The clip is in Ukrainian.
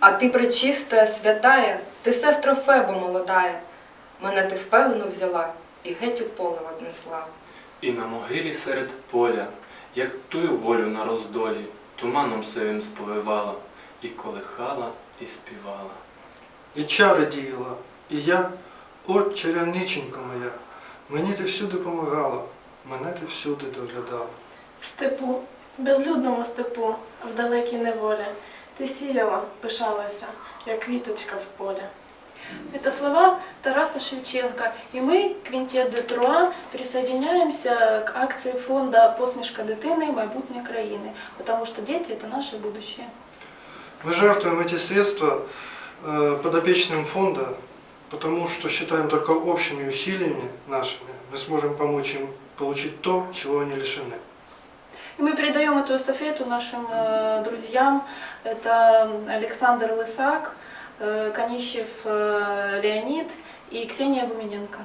А ти пречиста, святая, ти сестро Фебо молодая. Мене ти в пелену взяла і геть у поле однесла. І на могилі серед поля, як тую волю на роздолі, туманом сивим сповивала, і колихала, і співала. І чари діяла, і я, от чарівниченько моя, мені ти всюди помагала, мене ти всюди доглядала. В степу, безлюдному степу, в далекій неволі, ти сіяла, пишалася, як квіточка в полі. Это слова Тараса Шевченко. И мы, Квинтет де Труа, присоединяемся к акции фонда «Посмішка дитини. Майбутнє країни», потому что дети – это наше будущее. Мы жертвуем эти средства э, подопечным фонда, потому что считаем только общими усилиями нашими мы сможем помочь им получить то, чего они лишены. И мы передаем эту эстафету нашим э, друзьям. Это Александр Лысак, э, Конищев э, Леонид и Ксения Гумененко.